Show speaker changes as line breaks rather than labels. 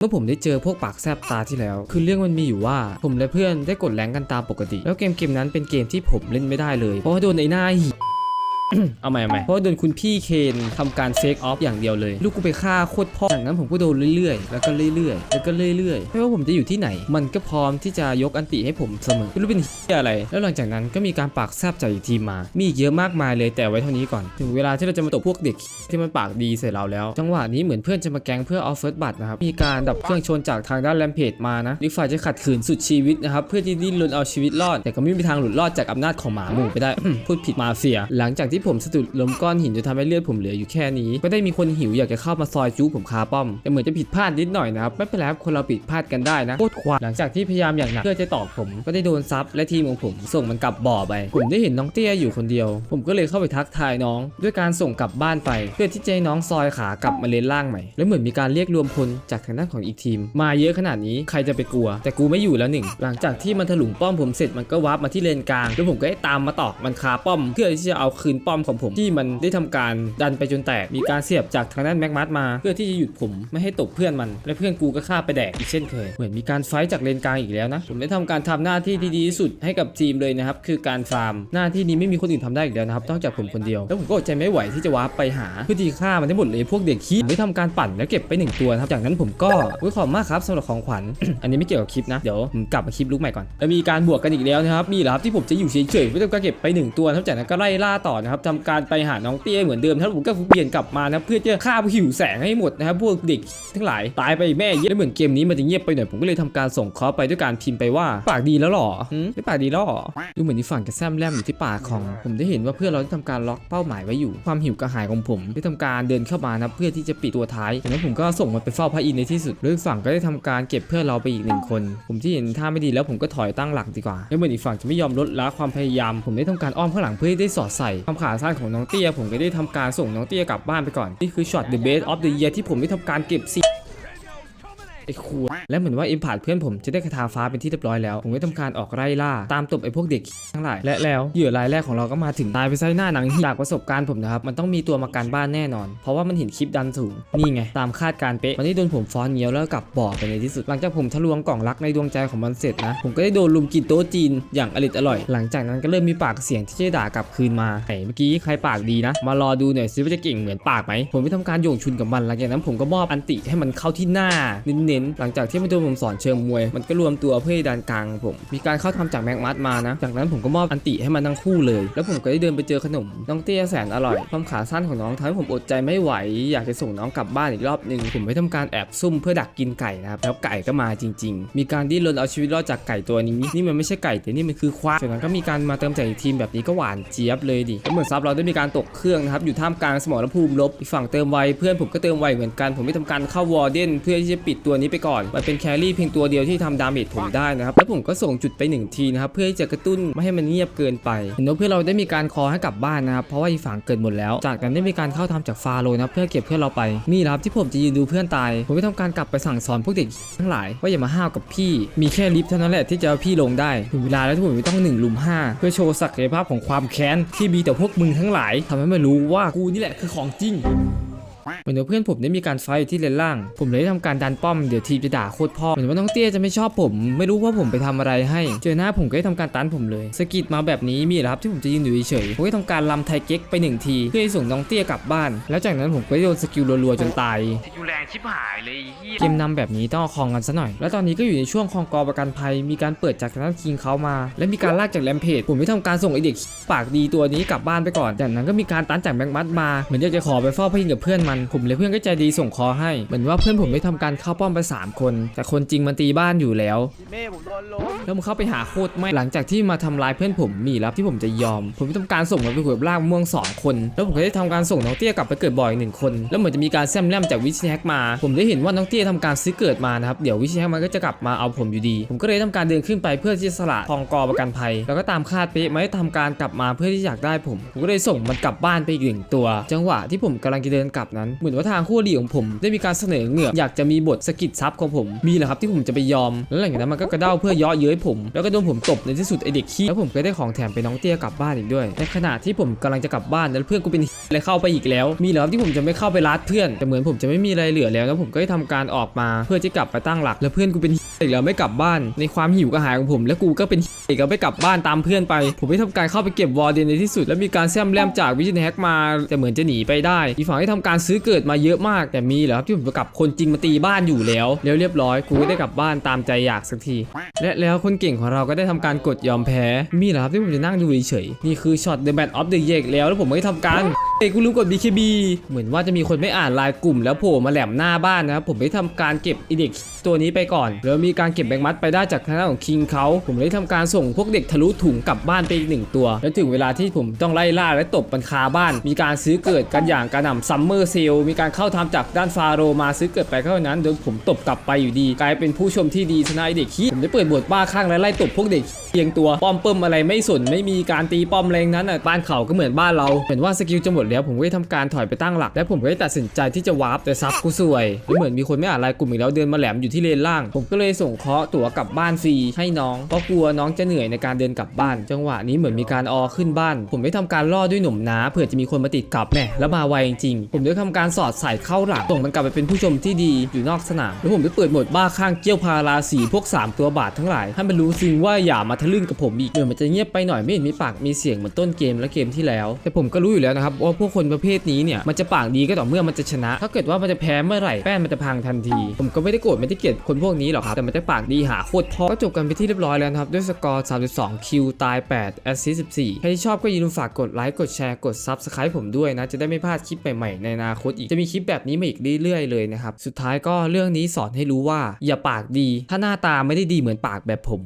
เมื่อผมได้เจอพวกปากแซบตาที่แล้ว คือเรื่องมันมีอยู่ว่า ผมและเพื่อนได้กดแรงกันตามปกติ แล้วเกมเกมนั้นเป็นเกมที่ผมเล่นไม่ได้เลย เพราะว่าโดนไอ้หน้าหี เอาใหม่เอาใหม่เพราะว่าโดนคุณพี่เคนทำการเฟกออฟอย่างเดียวเลย ลูกกูไปฆ่าโคตรพ่อจากนั้นผมก็โดนเรื่อยๆ แล้วก็เรื่อยๆ แล้วก็เรื่อยๆ ไม่ว่าผมจะอยู่ที่ไหน มันก็พร้อมที่จะยกอันติให้ผมเสมอไม่รู้เป็นเฮียอะไร แล้วหลังจากนั้นก็มีการปากแซบจากอีกทีมมา มีอีกเยอะมากมายเลยแต่ไว้เท่านี้ก่อน ถึงเวลาที่เราจะมาตบพวกเด็กที่มันปากดีใส่เราแล้ว จังหวะนี้เหมือนเพื่อนจะมาแกงเพื่อออฟเฟิร์สบัตนะครับ มีการดับเครื่องชนจากทางด้านแรมเพจมานะอีกฝ่ายจะขัดขืนสุดชีวิตนะครับเพื่อที่ดิ้นรนเอาชีวิตรอด แต่ก็ไม่มีทางหลุดรอดจากอำนาจของหมาหมู่ไปได้พูดผิดมาเฟีย หลังจากที่ผมสะดุดล้มก้อนหินจนทำให้เลือดผมเหลืออยู่แค่นี้ก็ได้มีคนหิวอยากจะเข้ามาซอยจู้ผมคาป้อมแต่เหมือนจะผิดพลาดนิดหน่อยนะครับไม่เป็นไรคนเราผิดพลาดกันได้นะโคตรควาหลังจากที่พยายามอย่างหนักเพื่อจะตอกผมก็ได้โดนซับและทีมของผม ส่งมันกลับบ่อไปผมได้เห็นน้องเตี้ยอยู่คนเดียว ผมก็เลยเข้าไปทักทายน้อง ด้วยการส่งกลับบ้านไป เพื่อที่จะให้น้องซอยขากลับมาเลนล่างใหม่ แล้วเหมือนมีการเรียกรวมพลจากทางด้านของอีกทีม มาเยอะขนาดนี้ใครจะไปกลัว แต่กูไม่อยู่แล้วหนึ่งหลังจากที่มันถลุงป้อมผมเสร็จมันก็วาร์ปมาที่เลนกลางแล้วผมก็ได้ตามมาตอกมันคาป้อมเพื่อที่จะเอาคืนป้อมของผมที่มันได้ทำการดันไปจนแตก มีการเสียบจากทางด้านแม็กมัสมา เพื่อที่จะหยุดผมไม่ให้ตบเพื่อนมัน และเพื่อนกูก็ฆ่าไปแดกอีกเช่นเคย เหมือนมีการไฟจากเลนกลางอีกแล้วนะ ผมได้ทำการทำหน้าที่ที่ดีที่สุดให้กับทีมเลยนะครับ คือการฟาร์ม หน้าที่นี้ไม่มีคนอื่นทำได้อีกแล้วนะครับ นอกจากผมคนเดียว แล้วผมก็อดใจไม่ไหวที่จะวาร์ปไปหาเพื่อที่ฆ่ามันได้หมดเลยพวกเด็กขี้ผมได้ทำการปั่นแล้วเก็บไปหนึ่งตัวนะครับ จากนั้นผมก็อุ๊ยขอบมากครับสำหรับของขวัญ อันนี้ไม่เกี่ยวกับคลิปนะ เดี๋ยวผมกลับมาคลิปลุกใหม่ก่อนแล้วมีการบวกกันอีกแล้วนะครับ มีเหรอครับที่ผมจะอยู่เฉยๆไม่ต้องการเก็บไปหนึ่งตัวนะครับจากนั้นก็ไล่ล่าต่อนะครับทำการไปหาน้องเตี้ยเหมือนเดิมนะครับผมก็เปลี่ยนกลับมานะเพื่อจะฆ่าพวกหิวแสงให้หมดนะครับพวกเด็กทั้งหลายตายไปแม่เยอะเหมือนเกมนี้มันจะเงียบไปหน่อยผมก็เลยทำการส่งเคอไปด้วยการพิมพ์ไปว่าปากดีแล้วหรอหืมไม่ปากดีแล้วหรอดูเหมือนที่ฝั่งจะแซมแลมอยู่ที่ปากของ ผมได้เห็นว่าเพื่อนเราได้ทำการล็อกเป้าหมายไว้อยู่ ความหิวกระหายของผมได้ทำการเดินเข้ามานะเพื่อที่จะปิดตัวท้ายจากนั้นผมก็ส่งมันไปเฝ้าพระอินทร์ในที่สุดโดยฝั่งก็ได้ทำการเก็บเพื่อนเราไปอีกหนึ่งคน ผมที่เห็นท่าไม่ดีแล้วผมก็ถอยตั้งหลักดีกว่าแล้วเหมือนอีกฝั่งจะไม่ยอมลดละความพยายาม ผมได้ทำการอ้อมข้างหลังเพื่อให้ได้สอดใส่ความขาสั้นของน้องเตี้ยผมก็ได้ทำการส่งน้องเตี้ยกลับบ้านไปก่อน นี่คือช็อต the best of the year ที่ผมได้ทำการเก็บสี อ้คูและเหมือนว่าอิมพาร์ตเพื่อนผมจะได้คาถาฟ้าเป็นที่เรียบร้อยแล้ว ผมก็ทำการออกไล่ล่า ตามตบไอ้พวกเด็กทั้งหลาย และแล้วเหยื่อรายแรกของเราก็มาถึงตายไปไส้หน้าหนังจากประสบการณ์ผมนะครับมันต้องมีตัวมาการบ้านแน่นอน เพราะว่ามันเห็นคลิปดันสูงนี่ไงตามคาดการเป๊ะมันได้โดนผมฟ้อนเงี้ยวแล้วกลับบ่อไปในที่สุด หลังจากผมทะลวงกล่องรักในดวงใจของมันเสร็จนะผมก็ได้โดนลุมกินโต๊ะจีนอย่างอริดอร่อย หลังจากนั้นก็เริ่มมีปากเสียงที่จะด่ากลับคืนมาไอ้เมื่อกี้ใครปากดีนะ มารอดูหน่อยซิว่าจะเก่งเหมือนปากไหมผมไปทำการโยงชุนกับมันหลังจากนั้นผมก็มอบอันติให้มันเข้าที่หน้าเน้นๆหลังจากที่มันโดนผมสอนเชิงมวย มันก็รวมตัวเพื่อดันกลางผม มีการเข้าทำจากแม็กมัดมานะ จากนั้นผมก็มอบอันติให้มันทั้งคู่เลย แล้วผมก็ได้เดินไปเจอขนม น้องเตี้ยแสนอร่อย ความขาสั้นของน้องทำให้ผมอดใจไม่ไหว อยากจะส่งน้องกลับบ้านอีกรอบหนึ่งผมไปทำการแอบซุ่มเพื่อดักกินไก่นะครับ แล้วไก่ก็มาจริง ๆ มีการดิ้นรนเอาชีวิตรอดจากไก่ตัวนี้ นี่มันไม่ใช่ไก่แต่นี่มันคือควายจากนั้นก็มีการมาเติมใจอีกทีมแบบนี้ก็หวานเจี๊ยบเลยดิเหมือนซับเราได้มีการตกเครื่องนะครับอยู่ท่ามกลางสมรภูมิลบอีกฝั่งเติมไวเพื่อนผมก็เติมไวเหมือนกัน ผมไม่ทำการเข้าวอร์เดนเพื่อที่จะปิดตัวนี้ไปก่อน มันเป็นแครี่เพียงตัวเดียวที่ทำดาเมจผมได้นะครับ แล้วผมก็ส่งจุดไปหนึ่งทีนะครับ เพื่อที่จะกระตุ้นไม่ให้มันเงียบเกินไปเห็นว่าเพื่อเราได้มีการคอให้กลับบ้านนะครับ เพราะว่าอีฝั่งเกิดหมดแล้ว จากนั้นได้มีการเข้าทำจากฟาโรนะเพื่อเก็บเพื่อนเราไป นี่แหละครับที่ผมจะยืนดูเพื่อนตาย ผมไม่ทำการกลับไปสั่งสอนพวกเด็กทั้งหลายว่าอย่ามาห้าวกับพี่ มีแค่ลิฟต์เท่านั้นแหละที่จะเอาพี่ลงได้ถึงเวลาแล้วที่ผมไม่ต้องหนึ่งลุมห้าเพื่อโชว์ศักยภาพของความแค้นที่มีต่อพวกมึงทั้งหลายทำให้มันรู้ว่ากูนี่แหละคือของจริง เหมือนว่าเพื่อนผมได้มีการไฟท์อยู่ที่เลนล่าง ผมเลยได้ทำการดันป้อมเดี๋ยวทีมจะด่าโคตรพ่อเหมือนว่าน้องเตี้ยจะไม่ชอบผม ไม่รู้ว่าผมไปทำอะไรให้ เจอหน้าผมก็ได้ทำการตันผมเลยสะกิดมาแบบนี้มีเหรอครับที่ผมจะยืนอยู่เฉยๆผมก็ทำการลำไทยเก๊กไปหนึ่งทีเพื่อให้ส่งน้องเตี้ยกลับบ้าน แล้วจากนั้นผมก็ได้โดนสกิลรัวๆจนตาย
อยู่แรงชิบหายเลยไอ้เหี้ย
เกมนำแบบนี้ต้องเอาคลองกันซะหน่อย แล้วตอนนี้ก็อยู่ในช่วงคลองกอประกันภัย มีการเปิดจากทางด้านคิงเขามา และมีการลากจากแรมเพจผมไม่ทำการส่งไอเด็กปากดีตัวนี้กลับบ้านไปก่อน จากนั้นก็มีการตันจากแบงค์มัดมาเหมือนอยากจะขอไปเฝ้าพี่กับเพื่อนมันผมเลยเพื่อนก็ใจดีส่งคอให้เหมือนว่าเพื่อนผมได้ทำการเข้าป้อมไปสามคน แต่คนจริงมันตีบ้านอยู่แล้ว
แล้
วมันเข้าไปหาโคตรไม่หลังจากที่มาทำร้ายเพื่อนผมมีแล้วที่ผมจะยอม ผมทำการส่งมันไปคุยกับล่างม่วงสองคน แล้วผมก็ได้ทำการส่งน้องเตี้ยกลับไปเกิดบ่อยหนึ่งคน แล้วเหมือนจะมีการแซมแลมจากวิชแฮกมา ผมได้เห็นว่าน้องเตี้ยทำการซื้อเกิดมานะครับเดี๋ยววิชแฮกมันก็จะกลับมาเอาผมอยู่ดี ผมก็เลยทำการเดินขึ้นไปเพื่อที่จะสละทองกอประกันภัย แล้วก็ตามคาดเป๊ะไม่ได้ทำการกลับมาเพื่อที่อยากได้ผม ผมก็เลยส่งมันกลับบ้านไปอีกหนึ่งตัว จังหวะที่ผมกำลังจะเดินกลับนะนั้น เหมือนว่าทางคู่อริของผม ได้มีการเสนอเงือกอยากจะมีบทสกิดซับของผม มีเหรอครับที่ผมจะไปยอม แล้วหลังจากนั้นมันก็กระเด้าเพื่อเย่อเย้ยผม แล้วก็โดนผมตบในที่สุดไอเด็กขี้ แล้วผมก็ได้ของแถมไปน้องเตี้ยกลับบ้านอีกด้วย ในขณะที่ผมกำลังจะกลับบ้านแล้วเพื่อนกูเป็นอะไรเข้าไปอีกแล้ว มีเหรอครับที่ผมจะไม่เข้าไปรัดเพื่อน แต่เหมือนผมจะไม่มีอะไรเหลือแล้ว แล้วผมก็ได้ทำการออกมาเพื่อจะกลับไปตั้งหลัก แล้วเพื่อนกูเป็น อีกแล้วไม่กลับบ้าน ในความหิวกระหายของผม แล้วกูก็เป็นอีกแล้วไม่กลับบ้านตามเพื่อนไป ผมได้ทำการเข้าไปเก็บวอร์เดนในที่สุด แล้วมีการแซมแลมจากวิชันแฮกมาแต่เหมือนจะหนีไปได้อีฝั่งได้ทำการซื้อเกิดมาเยอะมาก แต่มีเหรอครับที่ผมจะกลับคนจริงมาตีบ้านอยู่แล้วแล้วเรียบร้อยกูก็ได้กลับบ้านตามใจอยากสักที และแล้วคนเก่งของเราก็ได้ทำการกดยอมแพ้ มีเหรอครับที่ผมจะนั่งดูเฉยๆนี่คือช็อต The Band of the Year แล้วแล้วผมได้ทำการเอ้ยกูรู้กด BKB เหมือนว่าจะมีคนไม่อ่านลน์กลุ่มแล้วโผล่มาแหลมหน้าบ้านนะครับผมได้ทำการเก็บอีเด็กตัวนี้ไปก่อน แล้วมีีการเก็บแบงค์มัดไปได้จากทางด้านของคิงเขาผมได้ทำการส่งพวกเด็กทะลุถุงกลับบ้านไปอีกหนึ่งตัว แล้วถึงเวลาที่ผมต้องไล่ล่าและตบบันคาบ้าน มีการซื้อเกิดกันอย่างกระหน่ำซัมเมอร์เซลมีการเข้าทำจากด้านฟาโรมาซื้อเกิดไปเท่านั้นโดยผมตบกลับไปอยู่ดี กลายเป็นผู้ชมที่ดีชนะไอเด็กขี้ผมได้เปิดบทบ้าข้างและไล่ตบพวกเด็กเพียงตัวป้อมเปิมอะไรไม่สนไม่มีการตีป้อมแรงนั้นอะบ้านเขาก็เหมือนบ้านเราเหมือนว่าสกิลจะหมดแล้วผมก็ได้ทำการถอยไปตั้งหลัก และผมก็ได้ตัดสินใจที่จะวาร์ปแต่ซับกูสวยเหมือนมีคนไม่อ่านลน์กลุ่มอีกแล้วเดินมาแหลมอยู่ที่เลนล่าง ผมก็เลยส่งเคาะตั๋วกลับบ้านฟรีให้น้องเพราะกลัวน้องจะเหนื่อยในการเดินกลับบ้าน จังหวะนี้เหมือนมีการออขึ้นบ้าน ผมได้ทำการล่อด้วยหนุ่มน้าเผื่อจะมีคนมาติดกลับแหมแล้วมาไวจริงๆผมได้ทำการสอดใส่เข้าหลังส่งมันกลับไปเป็นผู้ชมที่ดีอยู่นอกสนามแล้วผมได้เปิดหมดบ้าข้างเกี้ยวพาราสีพวกสามตัวบาททั้งหลายให้มันรู้ซิงว่าอย่ามาทะลึ่งกับผมอีกเดี๋ยวมันจะเงียบไปหน่อยไม่เห็นมีปากมีเสียงเหมือนต้นเกมและเกมที่แล้ว แต่ผมก็รู้อยู่แล้วนะครับว่าพวกคนประเภทนี้เนี่ยมันจะปากดีก็ต่อเมื่อมันจะชนะ ถ้าเกิดว่ามันจะแพ้เมื่อไหร่แป้นมันจะพังทันที ผมก็ไม่ได้โกรธไม่ได้เกลียดคนพวกนี้หรอกครับแต่มันจะปากดีหาโคตรพอก็จบกันไปที่เรียบร้อยแล้วครับ ด้วยสกอร์ 32 คิว ตาย 8 แอสซิสต์14 ใครที่ชอบก็อย่าลืมฝากกดไลค์ กดแชร์ กดซับสไครป์ผมด้วยนะ จะได้ไม่พลาดคลิปใหม่ๆ ในอนาคตอีก จะมีคลิปแบบนี้มาอีกเรื่อยๆ เลยนะครับ สุดท้ายก็เรื่องนี้สอนให้รู้ว่า อย่าปากดี ถ้าหน้าตาไม่ได้ดีเหมือนปากแบบผม